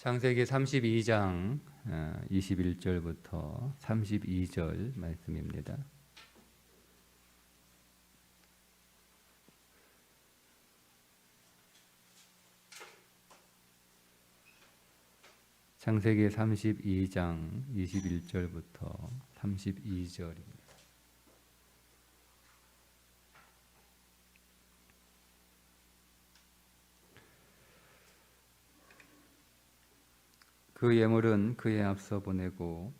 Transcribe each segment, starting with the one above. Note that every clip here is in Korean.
창세기 32장 21절부터 32절 말씀입니다. 창세기 32장 21절부터 32절입니다. 그 예물은 그에 앞서 보내고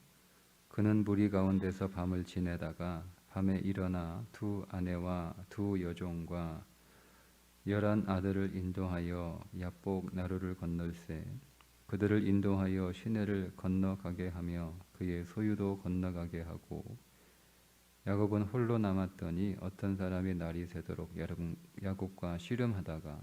그는 무리 가운데서 밤을 지내다가 밤에 일어나 두 아내와 두 여종과 열한 아들을 인도하여 야복 나루를 건널세 그들을 인도하여 시내를 건너가게 하며 그의 소유도 건너가게 하고 야곱은 홀로 남았더니 어떤 사람이 날이 새도록 야곱과 씨름하다가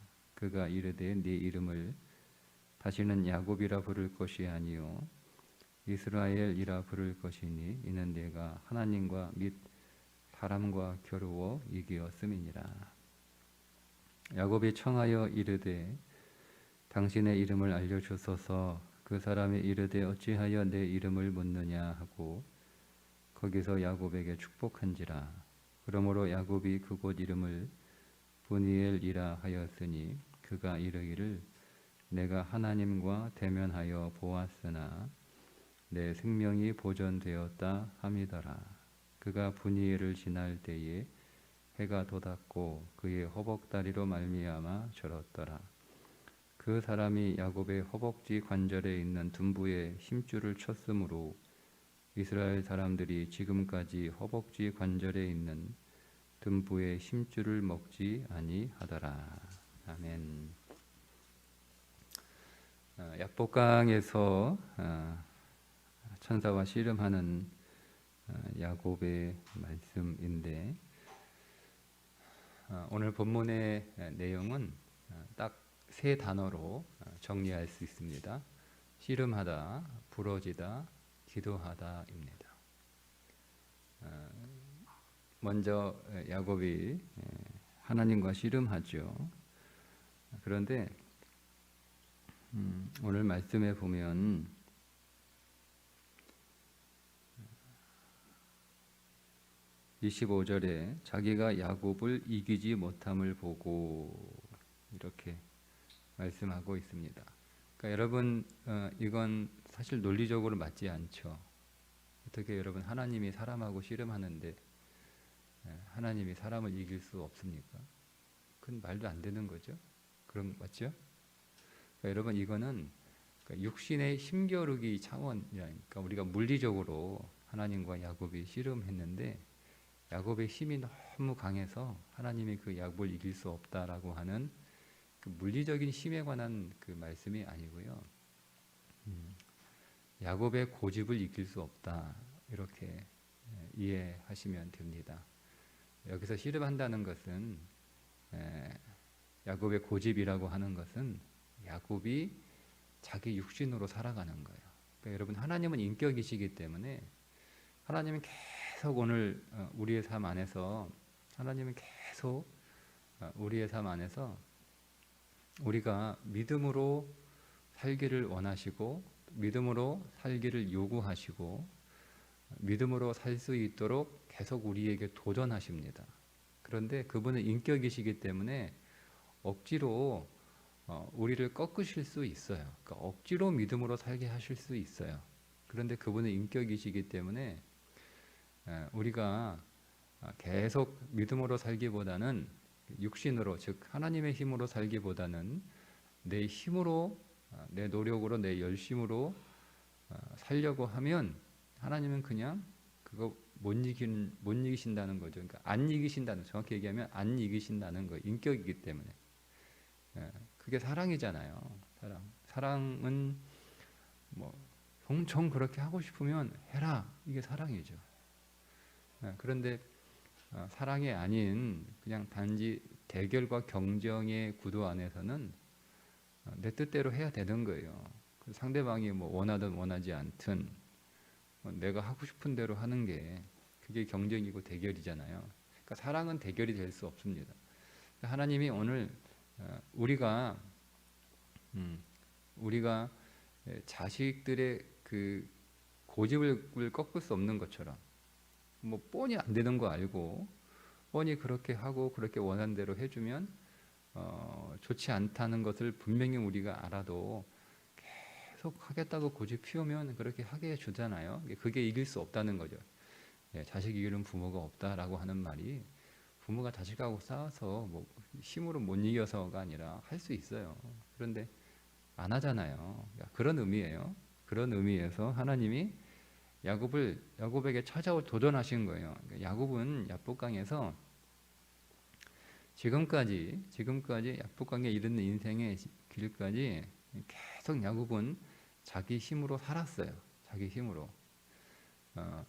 그가 이르되 네 이름을 다시는 야곱이라 부를 것이 아니요 이스라엘이라 부를 것이니 이는 내가 하나님과 및 사람과 겨루어 이기었음이니라. 야곱이 청하여 이르되 당신의 이름을 알려 주소서 그 사람이 이르되 어찌하여 내 이름을 묻느냐 하고 거기서 야곱에게 축복한지라 그러므로 야곱이 그곳 이름을 분이엘이라 하였으니 그가 이르기를 내가 하나님과 대면하여 보았으나 내 생명이 보존되었다 함이더라. 그가 분이엘을 지날 때에 해가 돋았고 그의 허벅다리로 말미암아 절었더라. 그 사람이 야곱의 허벅지 관절에 있는 둔부에 힘줄을 쳤으므로 이스라엘 사람들이 지금까지 허벅지 관절에 있는 둔부의 힘줄을 먹지 아니하더라. 아멘. 어, 약복강에서 어, 천사와 씨름하는 어, 야곱의 말씀인데 오늘 본문의 내용은 딱 세 단어로 정리할 수 있습니다. 씨름하다, 부러지다, 기도하다입니다. 먼저 야곱이 하나님과 씨름하죠. 그런데 음, 오늘 말씀에 보면 (25절에) 자기가 야곱을 이기지 못함을 보고 이렇게 말씀하고 있습니다. 그러니까 여러분 어, 이건 사실 논리적으로 맞지 않죠. 어떻게 여러분 하나님이 사람하고 씨름하는데 예, 하나님이 사람을 이길 수 없습니까? 그건 말도 안 되는 거죠. 그럼 맞죠? 그러니까 여러분 이거는 그러니까 육신의 힘겨루기 차원이니까 우리가 물리적으로 하나님과 야곱이 씨름했는데 야곱의 힘이 너무 강해서 하나님이 그 야곱을 이길 수 없다라고 하는 그 물리적인 힘에 관한 그 말씀이 아니고요. 음, 야곱의 고집을 이길 수 없다 이렇게 예, 이해하시면 됩니다. 여기서 씨름한다는 것은 예, 야곱의 고집이라고 하는 것은 야곱이 자기 육신으로 살아가는 거예요. 그러니까 여러분 하나님은 인격이시기 때문에 하나님은 계속 오늘 어, 우리의 삶 안에서 하나님은 계속 어, 우리의 삶 안에서 우리가 믿음으로 살기를 원하시고 믿음으로 살기를 요구하시고 믿음으로 살 수 있도록 계속 우리에게 도전하십니다. 그런데 그분은 인격이시기 때문에 억지로 어, 우리를 꺾으실 수 있어요. 그러니까 억지로 믿음으로 살게 하실 수 있어요. 그런데 그분은 인격이시기 때문에 에, 우리가 아, 계속 믿음으로 살기보다는 육신으로 즉 하나님의 힘으로 살기보다는 내 힘으로 아, 내 노력으로 내 열심으로 아, 살려고 하면 하나님은 그냥 그거 못 이긴 못 이기신다는 거죠. 그러니까 안 이기신다는 정확히 얘기하면 안 이기신다는 거 인격이기 때문에 예, 그게 사랑이잖아요. 사랑. 사랑은 뭐 엄청 그렇게 하고 싶으면 해라 이게 사랑이죠. 예, 그런데 어, 사랑이 아닌 그냥 단지 대결과 경쟁의 구도 안에서는 어, 내 뜻대로 해야 되는 거예요. 그 상대방이 뭐 원하든 원하지 않든 어, 내가 하고 싶은 대로 하는 게 그게 경쟁이고 대결이잖아요. 그러니까 사랑은 대결이 될 수 없습니다. 하나님이 오늘 어, 우리가 음, 우리가 예, 자식들의 그 고집을 꺾을 수 없는 것처럼 뭐 뻔히 안 되는 거 알고 뻔히 그렇게 하고 그렇게 원하는 대로 해주면 어, 좋지 않다는 것을 분명히 우리가 알아도 계속 하겠다고 고집 피우면 그렇게 하게 해주잖아요. 그게 이길 수 없다는 거죠. 예, 자식 이기는 부모가 없다라고 하는 말이 부모가 자식하고 싸워서 뭐 힘으로 못 이겨서가 아니라 할 수 있어요. 그런데 안 하잖아요. 그러니까 그런 의미예요. 그런 의미에서 하나님이 야곱을 야곱에게 찾아올 도전하신 거예요. 그러니까 야곱은 야복강에서 지금까지 지금까지 야복강에 이르는 인생의 길까지 계속 야곱은 자기 힘으로 살았어요. 자기 힘으로. 어,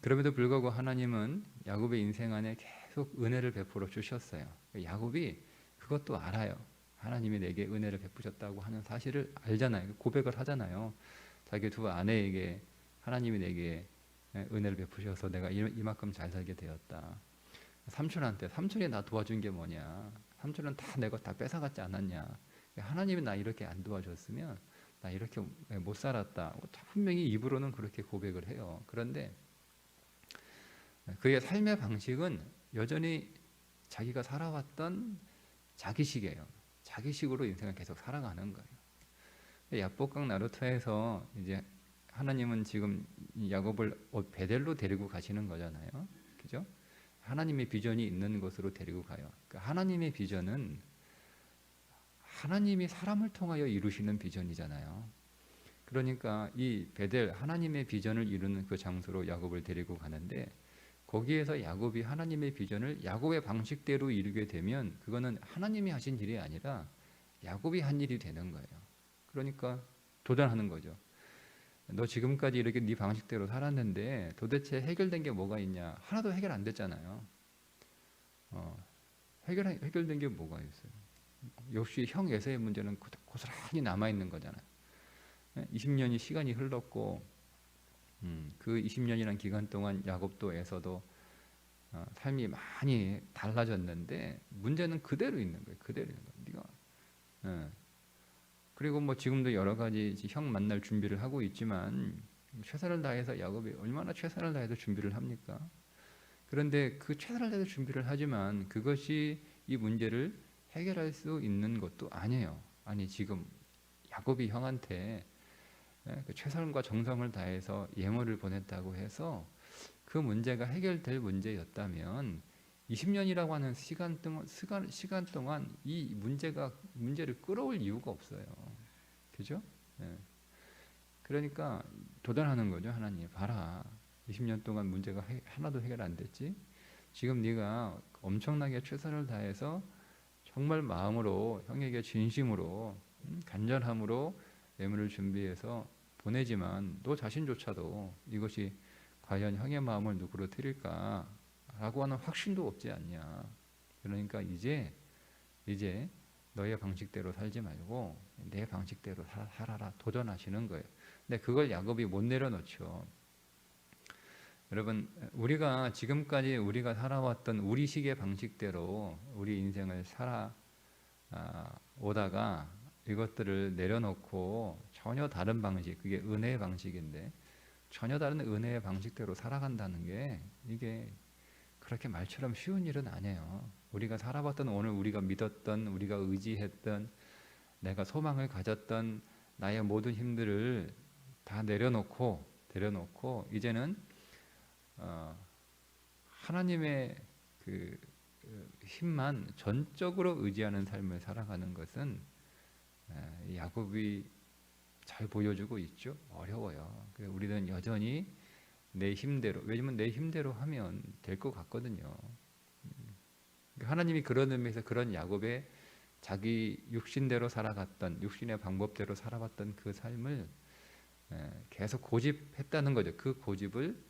그럼에도 불구하고 하나님은 야곱의 인생 안에 계속 은혜를 베풀어 주셨어요. 야곱이 그것도 알아요. 하나님이 내게 은혜를 베푸셨다고 하는 사실을 알잖아요. 고백을 하잖아요. 자기 두 아내에게 하나님이 내게 은혜를 베푸셔서 내가 이만큼 잘 살게 되었다. 삼촌한테 삼촌이 나 도와준 게 뭐냐? 삼촌은 다 내가 다 뺏어갔지 않았냐? 하나님이 나 이렇게 안 도와줬으면 나 이렇게 못 살았다. 분명히 입으로는 그렇게 고백을 해요. 그런데 그의 삶의 방식은 여전히 자기가 살아왔던 자기식이에요. 자기식으로 인생을 계속 살아가는 거예요. 야복강 나루터에서 이제 하나님은 지금 야곱을 베델로 데리고 가시는 거잖아요. 그죠? 하나님의 비전이 있는 곳으로 데리고 가요. 그러니까 하나님의 비전은 하나님이 사람을 통하여 이루시는 비전이잖아요. 그러니까 이 베델 하나님의 비전을 이루는 그 장소로 야곱을 데리고 가는데 거기에서 야곱이 하나님의 비전을 야곱의 방식대로 이루게 되면 그거는 하나님이 하신 일이 아니라 야곱이 한 일이 되는 거예요. 그러니까 도전하는 거죠. 너 지금까지 이렇게 네 방식대로 살았는데 도대체 해결된 게 뭐가 있냐? 하나도 해결 안 됐잖아요. 어, 해결 해결된 게 뭐가 있어요? 역시 형 에서의 문제는 고스란히 남아 있는 거잖아요. 20년이 시간이 흘렀고 음, 그 20년이라는 기간 동안 야곱도 에서도 어, 삶이 많이 달라졌는데 문제는 그대로 있는 거예요. 그대로 있는 거예요. 네가 예. 그리고 뭐 지금도 여러 가지 형 만날 준비를 하고 있지만 최선을 다해서 야곱이 얼마나 최선을 다해서 준비를 합니까? 그런데 그 최선을 다해서 준비를 하지만 그것이 이 문제를 해결할 수 있는 것도 아니에요. 아니 지금 야곱이 형한테 예, 그 최선과 정성을 다해서 예물을 보냈다고 해서 그 문제가 해결될 문제였다면 20년이라고 하는 시간 동안 시간, 시간 동안 이 문제가 문제를 끌어올 이유가 없어요. 그죠? 예. 그러니까 도전하는 거죠 하나님. 봐라, 20년 동안 문제가 해, 하나도 해결 안 됐지. 지금 네가 엄청나게 최선을 다해서 정말 마음으로 형에게 진심으로 음, 간절함으로 예물을 준비해서 보내지만 너 자신조차도 이것이 과연 형의 마음을 누구로 드릴까라고 하는 확신도 없지 않냐. 그러니까 이제 이제 너의 방식대로 살지 말고 내 방식대로 살아라 도전하시는 거예요. 근데 그걸 야곱이 못 내려놓죠. 여러분 우리가 지금까지 우리가 살아왔던 우리식의 방식대로 우리 인생을 살아 아, 오다가 이것들을 내려놓고 전혀 다른 방식, 그게 은혜의 방식인데 전혀 다른 은혜의 방식대로 살아간다는 게 이게 그렇게 말처럼 쉬운 일은 아니에요. 우리가 살아봤던 오늘 우리가 믿었던 우리가 의지했던 내가 소망을 가졌던 나의 모든 힘들을 다 내려놓고 내려놓고 이제는 어, 하나님의 그 힘만 전적으로 의지하는 삶을 살아가는 것은 야곱이 잘 보여주고 있죠. 어려워요. 우리는 여전히 내 힘대로 왜냐면 내 힘대로 하면 될 것 같거든요. 음. 하나님이 그런 의미에서 그런 야곱의 자기 육신대로 살아갔던 육신의 방법대로 살아왔던 그 삶을 에, 계속 고집했다는 거죠. 그 고집을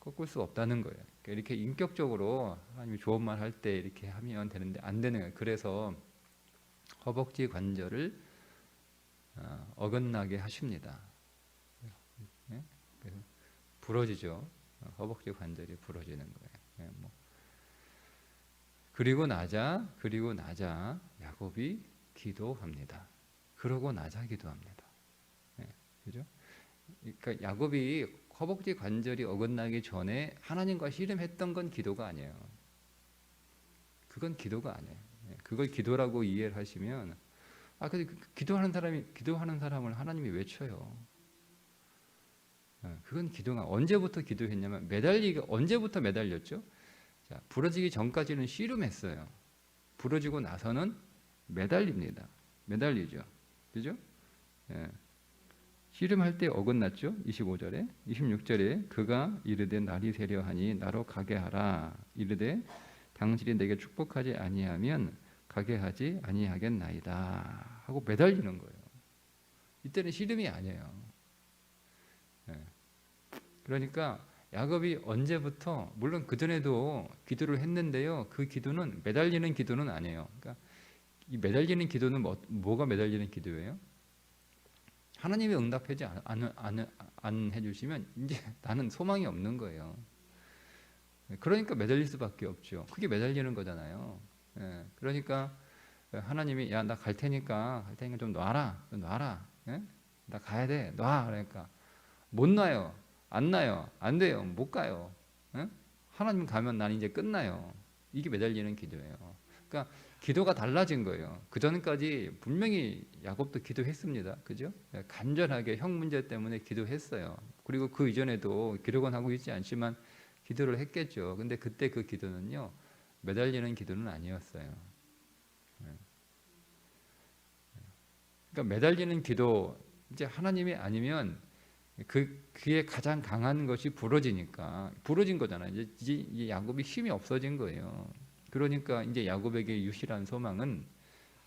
꺾을 수 없다는 거예요. 그러니까 이렇게 인격적으로 하나님이 말할때 이렇게 하면 되는데 안 되는 거예요. 그래서 허벅지 관절을 어, 어긋나게 하십니다. 예? 그래서 부러지죠. 어, 허벅지 관절이 부러지는 거예요. 예, 뭐. 그리고 나자 그리고 나자 야곱이 기도합니다. 그러고 나자 기도합니다. 예, 그죠? 그러니까 야곱이 허벅지 관절이 어긋나기 전에 하나님과 씨름했던 건 기도가 아니에요. 그건 기도가 아니에요. 예, 그걸 기도라고 이해를 하시면 아 근데 그 기도하는 사람이 기도하는 사람을 하나님이 왜 쳐요? 예, 그건 기도가 언제부터 기도했냐면 매달리가 언제부터 매달렸죠? 자, 부러지기 전까지는 씨름했어요. 부러지고 나서는 매달립니다. 매달리죠. 그죠? 예. 씨름할 때 어긋났죠. 25절에 26절에 그가 이르되 날이 세려하니 나로 가게 하라 이르되 당신이 내게 축복하지 아니하면 가게 하지 아니하겠나이다 하고 매달리는 거예요. 이때는 씨름이 아니에요. 예. 그러니까 야곱이 언제부터 물론 그 전에도 기도를 했는데요. 그 기도는 매달리는 기도는 아니에요. 그러니까 이 매달리는 기도는 뭐, 뭐가 매달리는 기도예요? 하나님이 응답하지 안, 안, 안, 안 해주시면 이제 나는 소망이 없는 거예요. 그러니까 매달릴 수밖에 없죠. 그게 매달리는 거잖아요. 예, 그러니까 하나님이 야 나 갈 테니까 갈 테니까 좀 놔라, 좀 놔라. 예? 나 가야 돼, 놔. 그러니까 못 놔요, 안 나요, 안 돼요, 못 가요. 예? 하나님 가면 난 이제 끝나요. 이게 매달리는 기도예요. 그러니까 기도가 달라진 거예요. 그 전까지 분명히 야곱도 기도했습니다. 그죠? 예, 간절하게 형 문제 때문에 기도했어요. 그리고 그 이전에도 기록은 하고 있지 않지만 기도를 했겠죠. 근데 그때 그 기도는요. 매달리는 기도는 아니었어요. 예. 그러니까 매달리는 기도 이제 하나님이 아니면 그 그의 가장 강한 것이 부러지니까 부러진 거잖아요. 이제, 이제 야곱이 힘이 없어진 거예요. 그러니까 이제 야곱에게 유실한 소망은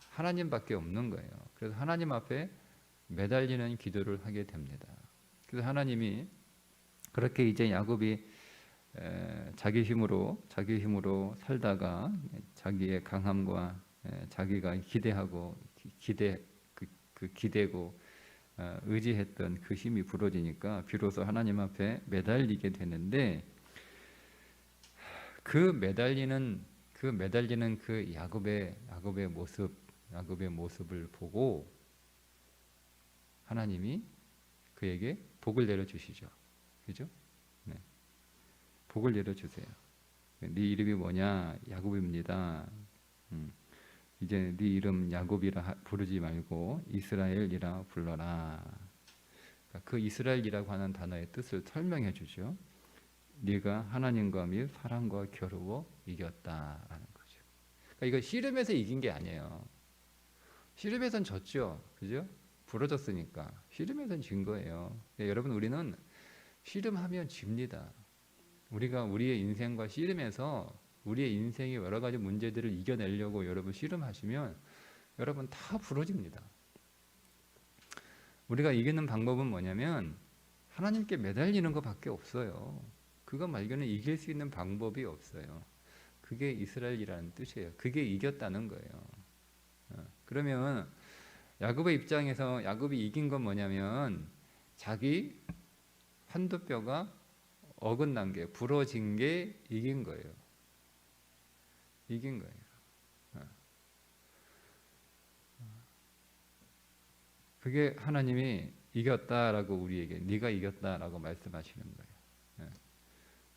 하나님밖에 없는 거예요. 그래서 하나님 앞에 매달리는 기도를 하게 됩니다. 그래서 하나님이 그렇게 이제 야곱이 에, 자기 힘으로 자기 힘으로 살다가 자기의 강함과 에, 자기가 기대하고 기- 기대 그, 그 기대고 어, 의지했던 그 힘이 부러지니까 비로소 하나님 앞에 매달리게 되는데 그 매달리는 그 매달리는 그 야곱의 야곱의 모습 야곱의 모습을 보고 하나님이 그에게 복을 내려 주시죠. 그죠? 네. 복을 내려 주세요. 네 이름이 뭐냐? 야곱입니다. 음. 이제 네 이름 야곱이라 하- 부르지 말고 이스라엘이라 불러라. 그러니까 그 이스라엘이라고 하는 단어의 뜻을 설명해 주죠. 네가 하나님과 및 사람과 겨루어 이겼다라는 거죠. 그러니까 이거 씨름에서 이긴 게 아니에요. 씨름에선 졌죠, 그죠? 부러졌으니까 씨름에선 진 거예요. 예, 여러분 우리는 씨름하면 집니다. 우리가 우리의 인생과 씨름해서 우리의 인생의 여러 가지 문제들을 이겨내려고 여러분 씨름하시면 여러분 다 부러집니다. 우리가 이기는 방법은 뭐냐면 하나님께 매달리는 것밖에 없어요. 그거 말고는 이길 수 있는 방법이 없어요. 그게 이스라엘이라는 뜻이에요. 그게 이겼다는 거예요. 어, 그러면 야곱의 입장에서 야곱이 이긴 건 뭐냐면 자기 한두 뼈가 어긋난 게 부러진 게 이긴 거예요. 이긴 거예요. 어. 그게 하나님이 이겼다라고 우리에게 네가 이겼다라고 말씀하시는 거예요. 예.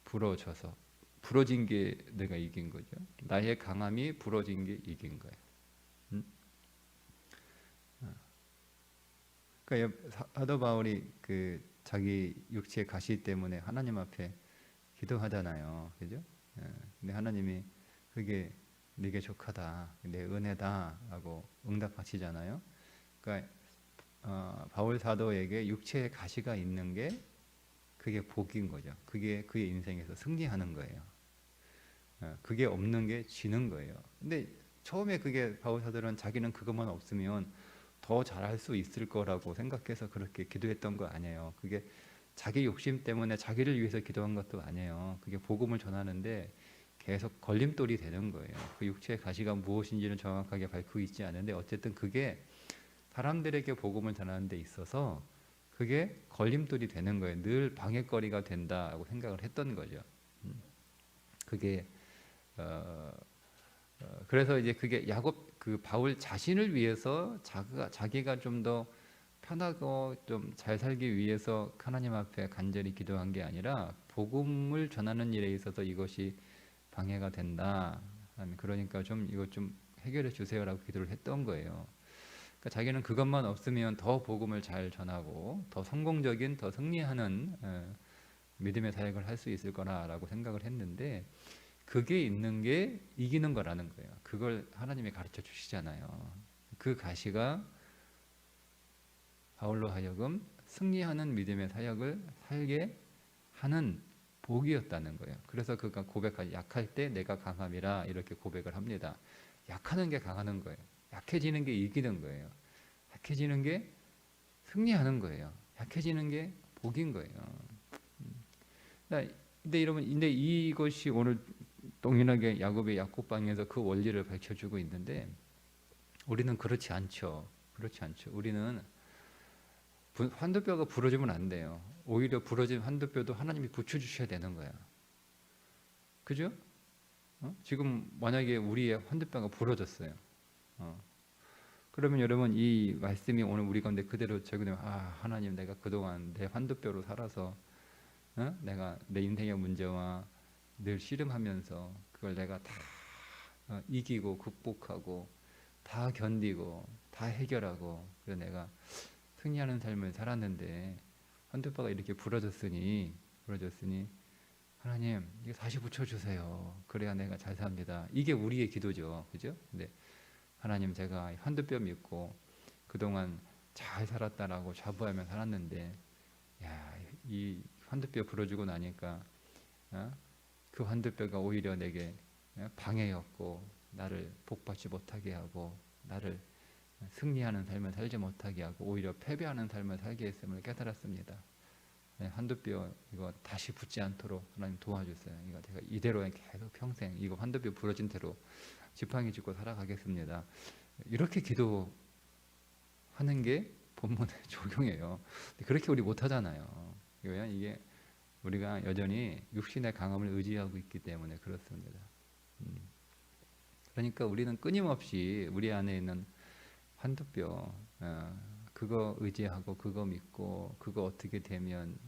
부러져서 부러진 게 내가 이긴 거죠. 나의 강함이 부러진 게 이긴 거예요. 음? 어. 그러니까 사- 사도 바울이 그 자기 육체의 가시 때문에 하나님 앞에 기도하잖아요. 그죠? 예. 근데 하나님이 그게 네게 족하다, 내 은혜다라고 응답하시잖아요. 그러니까 어, 바울 사도에게 육체의 가시가 있는 게 그게 복인 거죠. 그게 그의 인생에서 승리하는 거예요. 어, 그게 없는 게 지는 거예요. 근데 처음에 그게 바울사들은 자기는 그것만 없으면 더 잘할 수 있을 거라고 생각해서 그렇게 기도했던 거 아니에요. 그게 자기 욕심 때문에 자기를 위해서 기도한 것도 아니에요. 그게 복음을 전하는데 계속 걸림돌이 되는 거예요. 그 육체의 가시가 무엇인지는 정확하게 밝히고 있지 않은데 어쨌든 그게 사람들에게 복음을 전하는 데 있어서 그게 걸림돌이 되는 거예요. 늘 방해거리가 된다고 생각을 했던 거죠. 음. 그게 어, 어, 그래서 이제 그게 야곱 그 바울 자신을 위해서 자기가 자기가 좀 더 편하고 좀 잘 살기 위해서 하나님 앞에 간절히 기도한 게 아니라 복음을 전하는 일에 있어서 이것이 방해가 된다. 그러니까 좀 이거 좀 해결해 주세요라고 기도를 했던 거예요. 그러니까 자기는 그것만 없으면 더 복음을 잘 전하고 더 성공적인 더 승리하는 어, 믿음의 사역을 할 수 있을 거라라고 생각을 했는데 그게 있는 게 이기는 거라는 거예요. 그걸 하나님이 가르쳐 주시잖아요. 그 가시가 바울로 하여금 승리하는 믿음의 사역을 살게 하는 복이었다는 거예요. 그래서 그가 고백하지 약할 때 내가 강함이라 이렇게 고백을 합니다. 약하는 게 강하는 거예요. 약해지는 게 이기는 거예요. 약해지는 게 승리하는 거예요. 약해지는 게 복인 거예요. 음. 근데 여러분, 근데 이것이 오늘 동일하게 야곱의 야곱방에서 그 원리를 밝혀주고 있는데 우리는 그렇지 않죠. 그렇지 않죠. 우리는 환도뼈가 부러지면 안 돼요. 오히려 부러진 환도뼈도 하나님이 붙여주셔야 되는 거야. 그죠? 어? 지금 만약에 우리의 환도뼈가 부러졌어요. 어. 그러면 여러분 이 말씀이 오늘 우리 가운데 그대로 적용되면 아 하나님 내가 그동안 내 환도뼈로 살아서 어? 내가 내 인생의 문제와 늘 씨름하면서 그걸 내가 다 어, 이기고 극복하고 다 견디고 다 해결하고 그래서 내가 승리하는 삶을 살았는데 한두바가 이렇게 부러졌으니 부러졌으니 하나님 이거 다시 붙여주세요. 그래야 내가 잘 삽니다. 이게 우리의 기도죠, 그죠? 근데 하나님 제가 한두뼈 믿고 그동안 잘 살았다라고 자부하며 살았는데 야 이 한두뼈 부러지고 나니까 어? 그 환두뼈가 오히려 내게 방해였고 나를 복받지 못하게 하고 나를 승리하는 삶을 살지 못하게 하고 오히려 패배하는 삶을 살게 했음을 깨달았습니다. 네, 한두뼈 이거 다시 붙지 않도록 하나님 도와주세요. 이거 제가 이대로 계속 평생 이거 한두뼈 부러진 대로 지팡이 짚고 살아가겠습니다. 이렇게 기도하는 게 본문의 적용이에요. 그렇게 우리 못하잖아요. 이게 우리가 여전히 육신의 강함을 의지하고 있기 때문에 그렇습니다. 음. 그러니까 우리는 끊임없이 우리 안에 있는 한두뼈 어, 그거 의지하고 그거 믿고 그거 어떻게 되면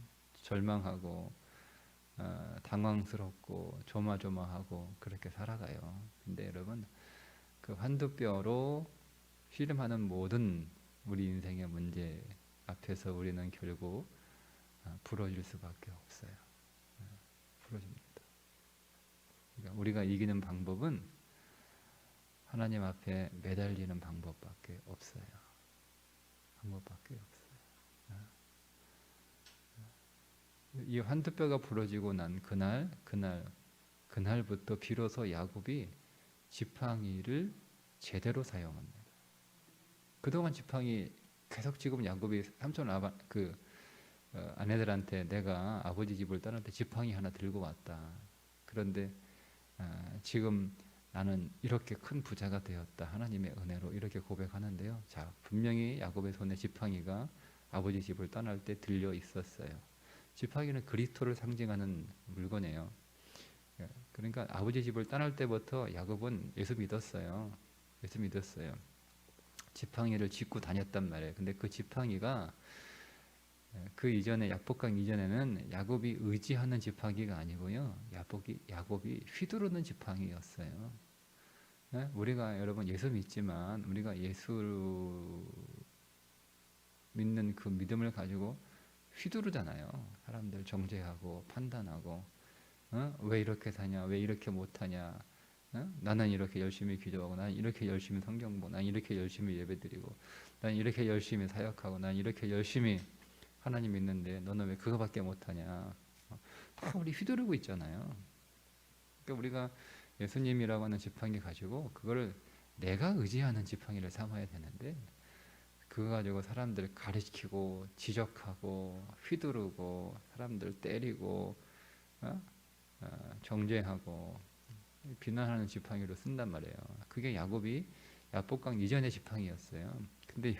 절망하고 어, 당황스럽고 조마조마하고 그렇게 살아가요. 근데 여러분 그 한두뼈로 씨름하는 모든 우리 인생의 문제 앞에서 우리는 결국 아, 부러질 수밖에 없어요. 아, 부러집니다. 그러니까 우리가 이기는 방법은 하나님 앞에 매달리는 방법밖에 없어요. 방법밖에 없어요. 아. 이 한두뼈가 부러지고 난 그날 그날 그날부터 비로소 야곱이 지팡이를 제대로 사용합니다. 그동안 지팡이 계속 지금 야곱이 삼촌 아바 그 어, 아내들한테 내가 아버지 집을 떠날 때 지팡이 하나 들고 왔다. 그런데 어, 지금 나는 이렇게 큰 부자가 되었다. 하나님의 은혜로 이렇게 고백하는데요. 자, 분명히 야곱의 손에 지팡이가 아버지 집을 떠날 때 들려 있었어요. 지팡이는 그리스도를 상징하는 물건이에요. 예, 그러니까 아버지 집을 떠날 때부터 야곱은 예수 믿었어요. 예수 믿었어요. 지팡이를 짚고 다녔단 말이에요. 근데 그 지팡이가 예, 그 이전에 약복강 이전에는 야곱이 의지하는 지팡이가 아니고요. 야곱이 야곱이 휘두르는 지팡이였어요. 네? 우리가 여러분 예수 믿지만 우리가 예수 믿는 그 믿음을 가지고 휘두르잖아요. 사람들 정죄하고 판단하고 어? 왜 이렇게 사냐, 왜 이렇게 못하냐. 어? 나는 이렇게 열심히 기도하고, 나는 이렇게 열심히 성경 보고, 나는 이렇게 열심히 예배드리고, 나는 이렇게 열심히 사역하고, 나는 이렇게 열심히 하나님 믿는데 너는 왜 그거밖에 못하냐? 다 우리 휘두르고 있잖아요. 그러니까 우리가 예수님이라고 하는 지팡이 가지고 그거를 내가 의지하는 지팡이를 삼아야 되는데 그거 가지고 사람들 가르치고 지적하고 휘두르고 사람들 때리고 어? 어, 정죄하고 비난하는 지팡이로 쓴단 말이에요. 그게 야곱이 야복강 이전의 지팡이였어요. 근데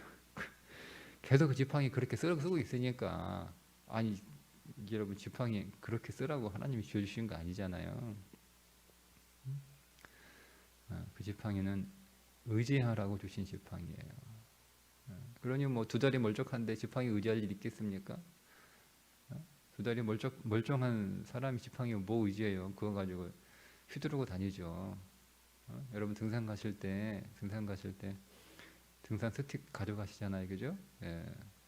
계속 그 지팡이 그렇게 쓰- 쓰고 있으니까 아니 여러분 지팡이 그렇게 쓰라고 하나님이 주신 거 아니잖아요. 어, 그 지팡이는 의지하라고 주신 지팡이에요. 어, 그러니 뭐 두 다리 멀쩡한데 지팡이 의지할 일 있겠습니까? 어? 두 다리 멀쩡 멀쩡한 사람이 지팡이 뭐 의지해요? 그거 가지고 휘두르고 다니죠. 어? 여러분 등산 가실 때 등산 가실 때 등산 스틱 가져가시잖아요, 그죠? 예,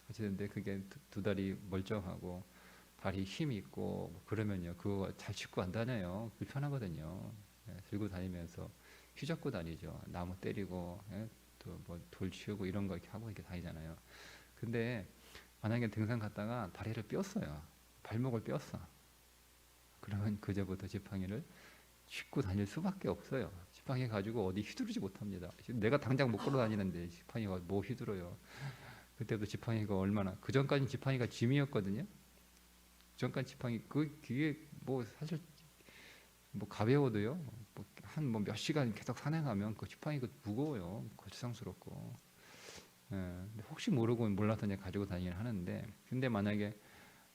하시는데 그게 두, 두 다리 멀쩡하고 다리 힘 있고 뭐 그러면요, 그거 잘 짚고 안 다녀요. 불편하거든요. 예, 들고 다니면서 휘젓고 다니죠. 나무 때리고 예, 또뭐돌 치우고 이런 거 이렇게 하고 이렇게 다니잖아요. 근데 만약에 등산 갔다가 다리를 뼈어요. 발목을 뼈었어. 그러면 그제부터 지팡이를 짚고 다닐 수밖에 없어요. 지팡이 가지고 어디 휘두르지 못합니다. 내가 당장 못 걸어 다니는데 지팡이가 뭐 휘두르요. 그때부터 지팡이가 얼마나 그 전까지 지팡이가 짐이었거든요. 그 전까지 지팡이 그 그게 뭐 사실 뭐 가벼워도요. 뭐 한뭐 몇 시간 계속 산행하면 그 지팡이가 무거워요. 거추장스럽고. 예, 혹시 모르고 몰라서 이제 가지고 다니긴 하는데 근데 만약에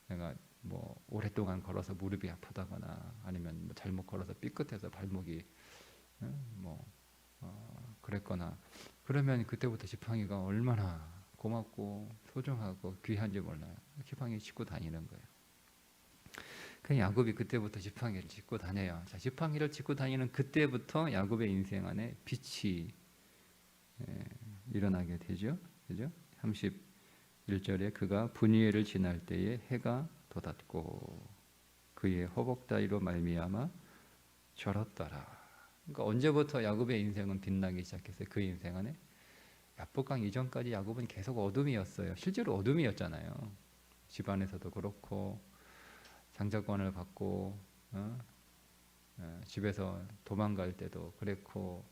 내가 뭐 오랫동안 걸어서 무릎이 아프다거나 아니면 뭐 잘못 걸어서 삐끗해서 발목이 예, 뭐 어, 그랬거나 그러면 그때부터 지팡이가 얼마나 고맙고 소중하고 귀한지 몰라요. 지팡이 짚고 다니는 거예요. 그 야곱이 그때부터 지팡이를 짚고 다녀요. 자, 지팡이를 짚고 다니는 그때부터 야곱의 인생 안에 빛이 예, 일어나게 되죠. 그죠? 31절에 그가 분이엘을 지날 때에 해가 돋았고 그의 허벅다리로 말미암아 절었더라. 그러니까 언제부터 야곱의 인생은 빛나기 시작했어요? 그 인생 안에 야복강 이전까지 야곱은 계속 어둠이었어요. 실제로 어둠이었잖아요. 집안에서도 그렇고 장자권을 받고 어? 어, 집에서 도망갈 때도 그랬고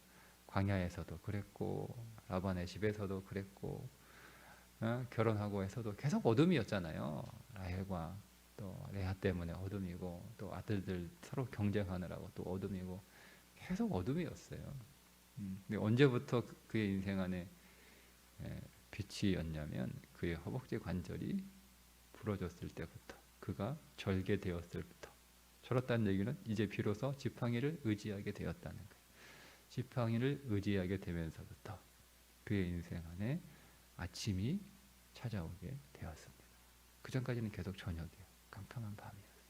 광야에서도 그랬고 라반의 집에서도 그랬고 어? 결혼하고 해서도 계속 어둠이었잖아요. 라헬과 또 레아 때문에 어둠이고 또 아들들 서로 경쟁하느라고 또 어둠이고 계속 어둠이었어요. 음, 근데 언제부터 그- 그의 인생 안에 에, 빛이었냐면 그의 허벅지 관절이 부러졌을 때부터 그가 절게 되었을 부터 절었다는 얘기는 이제 비로소 지팡이를 의지하게 되었다는 거예요. 지팡이를 의지하게 되면서부터 그의 인생 안에 아침이 찾아오게 되었습니다. 그 전까지는 계속 저녁이에요. 깜깜한 밤이었어요.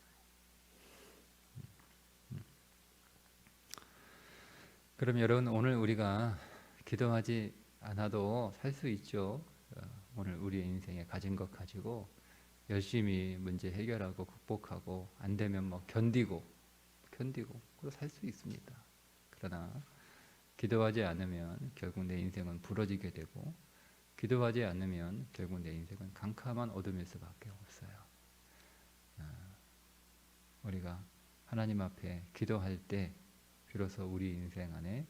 음, 음. 그럼 여러분 오늘 우리가 기도하지 않아도 살 수 있죠. 어, 오늘 우리의 인생에 가진 것 가지고 열심히 문제 해결하고 극복하고 안 되면 뭐 견디고 견디고 그거 살수 있습니다. 그러나 기도하지 않으면 결국 내 인생은 부러지게 되고 기도하지 않으면 결국 내 인생은 캄캄한 어둠일 수밖에 없어요. 아, 우리가 하나님 앞에 기도할 때 비로소 우리 인생 안에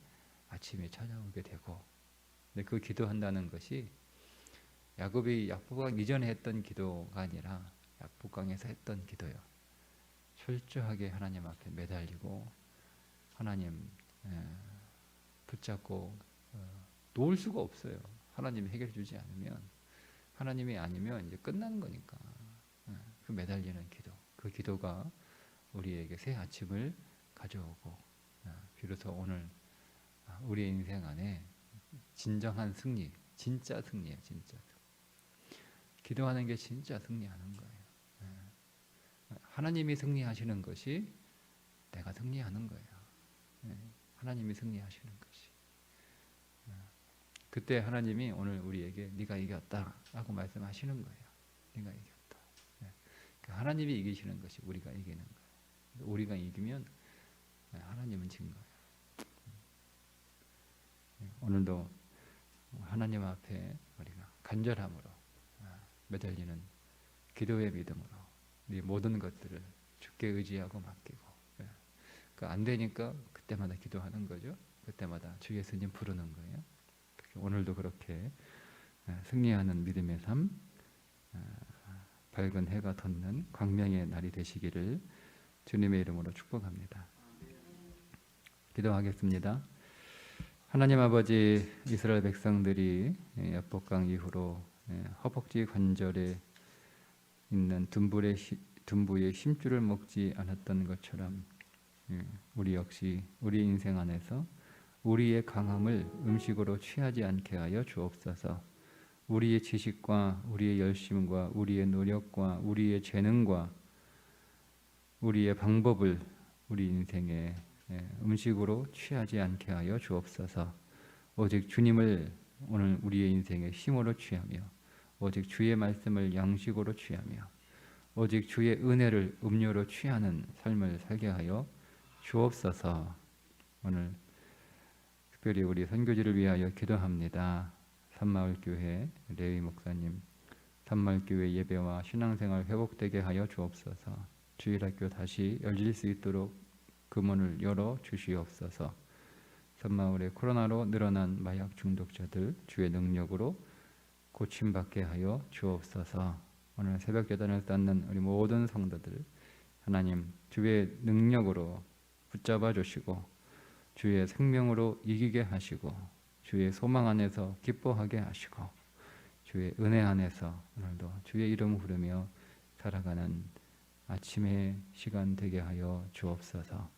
아침이 찾아오게 되고 근데 그 기도한다는 것이 야곱이 약복강 이전에 했던 기도가 아니라 약복강에서 했던 기도요. 철저하게 하나님 앞에 매달리고 하나님 에, 붙잡고 어, 놓을 수가 없어요. 하나님이 해결해 주지 않으면 하나님이 아니면 이제 끝나는 거니까 예, 그 매달리는 기도 그 기도가 우리에게 새 아침을 가져오고 아, 비로소 오늘 아, 우리의 인생 안에 진정한 승리 진짜 승리예요 진짜 기도하는 게 진짜 승리하는 거예요 예. 하나님이 승리하시는 것이 내가 승리하는 거예요 예. 하나님이 승리하시는 것이 그때 하나님이 오늘 우리에게 네가 이겼다라고 말씀하시는 거예요. 네가 이겼다. 네. 그 하나님이 이기시는 것이 우리가 이기는 거예요. 우리가 이기면 네, 하나님은 진 거예요. 네, 오늘도 하나님 앞에 우리가 간절함으로 아, 매달리는 기도의 믿음으로 네 모든 것들을 주께 의지하고 맡기고 예. 그안 되니까 그때마다 기도하는 거죠. 그때마다 주 예수님 부르는 거예요. 오늘도 그렇게 아, 승리하는 믿음의 삶, 아, 밝은 해가 돋는 광명의 날이 되시기를 주님의 이름으로 축복합니다. 기도하겠습니다. 하나님 아버지 이스라엘 백성들이 예, 압복강 이후로 예, 허벅지 관절에 있는 둔불의 시- 둔부의 힘줄을 먹지 않았던 것처럼 예, 우리 역시 우리 인생 안에서 우리의 강함을 음식으로 취하지 않게 하여 주옵소서. 우리의 지식과 우리의 열심과 우리의 노력과 우리의 재능과 우리의 방법을 우리 인생에 예, 음식으로 취하지 않게 하여 주옵소서. 오직 주님을 오늘 우리의 인생의 힘으로 취하며 오직 주의 말씀을 양식으로 취하며 오직 주의 은혜를 음료로 취하는 삶을 살게 하여 주옵소서. 오늘 특별히 우리 선교지를 위하여 기도합니다. 산마을교회 레위 목사님, 산마을교회 예배와 신앙생활 회복되게 하여 주옵소서. 주일학교 다시 열릴 수 있도록 그 문을 열어 주시옵소서. 산마을의 코로나로 늘어난 마약 중독자들 주의 능력으로 고침받게 하여 주옵소서. 오늘 새벽 예단을 쌓는 우리 모든 성도들 하나님 주의 능력으로 붙잡아 주시고 주의 생명으로 이기게 하시고 주의 소망 안에서 기뻐하게 하시고 주의 은혜 안에서 오늘도 주의 이름 부르며 살아가는 아침의 시간 되게 하여 주옵소서.